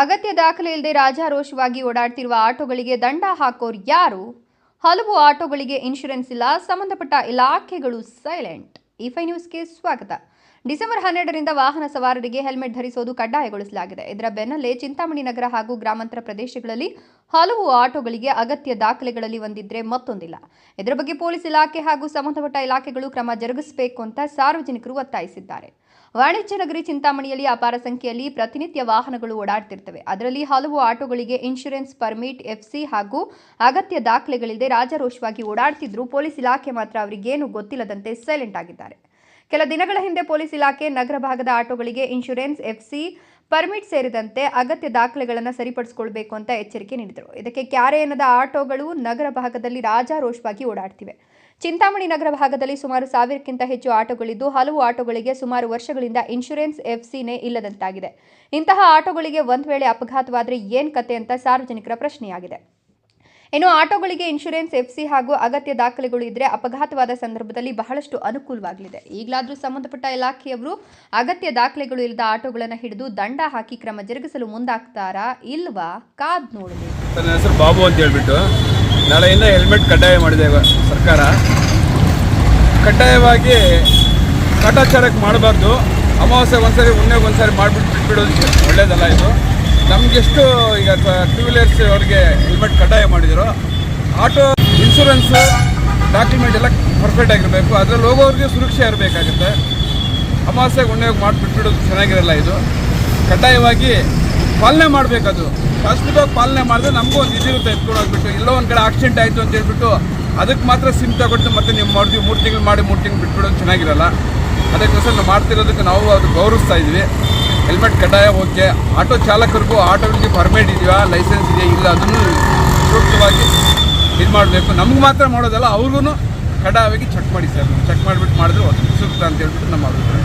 ಅಗತ್ಯ ದಾಖಲೆ ಇಲ್ಲದೆ ರಾಜಾರೋಷವಾಗಿ ಓಡಾಡ್ತಿರುವ ಆಟೋಗಳಿಗೆ ದಂಡ ಹಾಕೋರು ಯಾರು? ಹಲವು ಆಟೋಗಳಿಗೆ ಇನ್ಶೂರೆನ್ಸ್ ಇಲ್ಲ, ಸಂಬಂಧಪಟ್ಟ ಇಲಾಖೆಗಳು ಸೈಲೆಂಟ್. ಇಫೈ ನ್ಯೂಸ್ಗೆ ಸ್ವಾಗತ. ಡಿಸೆಂಬರ್ ಹನ್ನೆರಡರಿಂದ ವಾಹನ ಸವಾರರಿಗೆ ಹೆಲ್ಮೆಟ್ ಧರಿಸೋದು ಕಡ್ಡಾಯಗೊಳಿಸಲಾಗಿದೆ. ಇದರ ಬೆನ್ನಲ್ಲೇ ಚಿಂತಾಮಣಿ ನಗರ ಹಾಗೂ ಗ್ರಾಮಾಂತರ ಪ್ರದೇಶಗಳಲ್ಲಿ ಹಲವು ಆಟೋಗಳಿಗೆ ಅಗತ್ಯ ದಾಖಲೆಗಳಲ್ಲಿ ಒಂದಿದ್ರೆ ಮತ್ತೊಂದಿಲ್ಲ. ಇದರ ಬಗ್ಗೆ ಪೊಲೀಸ್ ಇಲಾಖೆ ಹಾಗೂ ಸಂಬಂಧಪಟ್ಟ ಇಲಾಖೆಗಳು ಕ್ರಮ ಜರುಗಿಸಬೇಕು ಅಂತ ಸಾರ್ವಜನಿಕರು ಒತ್ತಾಯಿಸಿದ್ದಾರೆ. ವಾಣಿಜ್ಯ ನಗರಿ ಚಿಂತಾಮಣಿಯಲ್ಲಿ ಅಪಾರ ಸಂಖ್ಯೆಯಲ್ಲಿ ಪ್ರತಿನಿತ್ಯ ವಾಹನಗಳು ಓಡಾಡ್ತಿರ್ತವೆ. ಅದರಲ್ಲಿ ಹಲವು ಆಟೋಗಳಿಗೆ ಇನ್ಶೂರೆನ್ಸ್ ಪರ್ಮಿಟ್, ಎಫ್ಸಿ ಹಾಗೂ ಅಗತ್ಯ ದಾಖಲೆಗಳಿಲ್ಲದೆ ರಾಜಾರೋಷವಾಗಿ ಓಡಾಡ್ತಿದ್ರು ಪೊಲೀಸ್ ಇಲಾಖೆ ಮಾತ್ರ. ಅವರಿಗೇನು ಗೊತ್ತಿಲ್ಲದಂತೆ ಸೈಲೆಂಟ್ ಆಗಿದ್ದಾರೆ. ಕೆಲ ದಿನಗಳ ಹಿಂದೆ ಪೊಲೀಸ್ ಇಲಾಖೆ ನಗರ ಭಾಗದ ಆಟೋಗಳಿಗೆ ಇನ್ಶೂರೆನ್ಸ್, ಎಫ್ಸಿ ಪರ್ಮಿಟ್ ಸೇರಿದಂತೆ ಅಗತ್ಯ ದಾಖಲೆಗಳನ್ನು ಸರಿಪಡಿಸಿಕೊಳ್ಬೇಕು ಅಂತ ಎಚ್ಚರಿಕೆ ನೀಡಿದರು. ಇದಕ್ಕೆ ಕ್ಯಾರೆ ಎನ್ನದ ಆಟೋಗಳು ನಗರ ಭಾಗದಲ್ಲಿ ರಾಜಾರೋಷವಾಗಿ ಓಡಾಡ್ತಿವೆ. ಚಿಂತಾಮಣಿ ನಗರ ಭಾಗದಲ್ಲಿ ಸುಮಾರು ಸಾವಿರಕ್ಕಿಂತ ಹೆಚ್ಚು ಆಟೋಗಳಿದ್ದು, ಹಲವು ಆಟೋಗಳಿಗೆ ಸುಮಾರು ವರ್ಷಗಳಿಂದ ಇನ್ಶೂರೆನ್ಸ್, ಎಫ್ಸಿನೇ ಇಲ್ಲದಂತಾಗಿದೆ. ಇಂತಹ ಆಟೋಗಳಿಗೆ ಒಂದು ವೇಳೆ ಅಪಘಾತವಾದರೆ ಏನು ಕತೆ ಅಂತ ಸಾರ್ವಜನಿಕರ ಪ್ರಶ್ನೆಯಾಗಿದೆ. ಇನ್ನು ಆಟೋಗಳಿಗೆ ಇನ್ಶೂರೆನ್ಸ್ ಎಫ್ಸಿ ಹಾಗೂ ಅಗತ್ಯ ದಾಖಲೆಗಳು ಇದ್ರೆ ಅಪಘಾತವಾದ ಸಂದರ್ಭದಲ್ಲಿ ಬಹಳಷ್ಟು ಅನುಕೂಲವಾಗಲಿದೆ. ಈಗಲಾದರೂ ಸಂಬಂಧಪಟ್ಟ ಇಲಾಖೆಯವರು ಅಗತ್ಯ ದಾಖಲೆಗಳು ಇಲ್ಲದ ಆಟೋಗಳನ್ನು ಹಿಡಿದು ದಂಡ ಹಾಕಿ ಕ್ರಮ ಜರುಗಿಸಲು ಮುಂದಾಗ್ತಾರಾ ಇಲ್ವಾ? ಕಾದ್ ನೋಡಬೇಕು. ನನ್ನ ಹೆಸರು ಬಾಬು ಅಂತ ಹೇಳ್ಬಿಟ್ಟು ನಾಳೆಯಿಂದ ಹೆಲ್ಮೆಟ್ ಕಡ್ಡಾಯ ಮಾಡಿದೆ ಸರ್ಕಾರ. ಕಡ್ಡಾಯವಾಗಿ ಕಾಟಾಚಾರಕ್ಕೆ ಮಾಡಬಾರ್ದು. ಅಮಾವಾಸ್ಯೆ ಒಂದ್ಸರಿ ಒಂದೇ ಒಂದ್ಸರಿ ಮಾಡಿಬಿಟ್ಟು ಬಿಟ್ಬಿಡೋದು ಒಳ್ಳೇದಲ್ಲ ಇದು. ನಮಗೆಷ್ಟು ಈಗ ಟೂ ವೀಲರ್ಸ್ ಅವ್ರಿಗೆ ಹೆಲ್ಮೆಟ್ ಕಡ್ಡಾಯ ಮಾಡಿದ್ರು. ಆಟೋ ಇನ್ಶೂರೆನ್ಸ್ ಡಾಕ್ಯುಮೆಂಟ್ ಎಲ್ಲ ಪರ್ಫೆಕ್ಟ್ ಆಗಿರಬೇಕು. ಅದರಲ್ಲಿ ಹೋಗೋರಿಗೆ ಸುರಕ್ಷೆ ಇರಬೇಕಾಗುತ್ತೆ. ಅಮಾಸೆ ಉಣ್ಣೆಗೆ ಮಾಡಿಬಿಟ್ಬಿಡೋದು ಚೆನ್ನಾಗಿರಲ್ಲ ಇದು. ಕಡ್ಡಾಯವಾಗಿ ಪಾಲನೆ ಮಾಡಬೇಕದು. ಶಾಶ್ವತವಾಗಿ ಪಾಲನೆ ಮಾಡಿದ್ರೆ ನಮಗೂ ಒಂದು ಇದಿರುತ್ತೆ ಎತ್ಕೊಂಡು ಹೋಗ್ಬಿಟ್ಟು ಎಲ್ಲೋ ಒಂದು ಕಡೆ ಆಕ್ಸಿಡೆಂಟ್ ಆಯಿತು ಅಂತ ಹೇಳ್ಬಿಟ್ಟು ಅದಕ್ಕೆ ಮಾತ್ರ ಸಿಮ್ ತಗೊಟ್ಟು ಮತ್ತೆ ನೀವು ಮಾಡಿದ್ವಿ ಮೂರು ತಿಂಗಳು ಮಾಡಿ ಮೂರು ತಿಂಗಳು ಬಿಟ್ಬಿಡೋದು ಚೆನ್ನಾಗಿರಲ್ಲ. ಅದಕ್ಕೋಸ್ಕರ ನಾವು ಮಾಡ್ತಿರೋದಕ್ಕೆ ನಾವು ಅದು ಗೌರವಿಸ್ತಾ ಇದ್ವಿ. ಹೆಲ್ಮೆಟ್ ಕಡ್ಡಾಯ ಓಕೆ ಆಟೋ ಚಾಲಕರಿಗೂ ಆಟೋಗಳಿಗೆ ಪರ್ಮಿಟ್ ಇದೆಯಾ? ಲೈಸೆನ್ಸ್ ಇದೆಯಾ? ಇಲ್ಲ, ಅದನ್ನು ಸೂಕ್ತವಾಗಿ ಇದು ಮಾಡಬೇಕು. ನಮ್ಗೆ ಮಾತ್ರ ಮಾಡೋದಲ್ಲ ಅವ್ರಿಗೂ ಕಡ್ಡಾಯವಾಗಿ ಚೆಕ್ ಮಾಡಿ ಸರ್. ಚೆಕ್ ಮಾಡಿಬಿಟ್ಟು ಮಾಡಿದ್ರೆ ಸೂಕ್ತ ಅಂತ ಹೇಳ್ಬಿಟ್ಟು ನಮ್ಮ ಅಭಿಪ್ರಾಯ.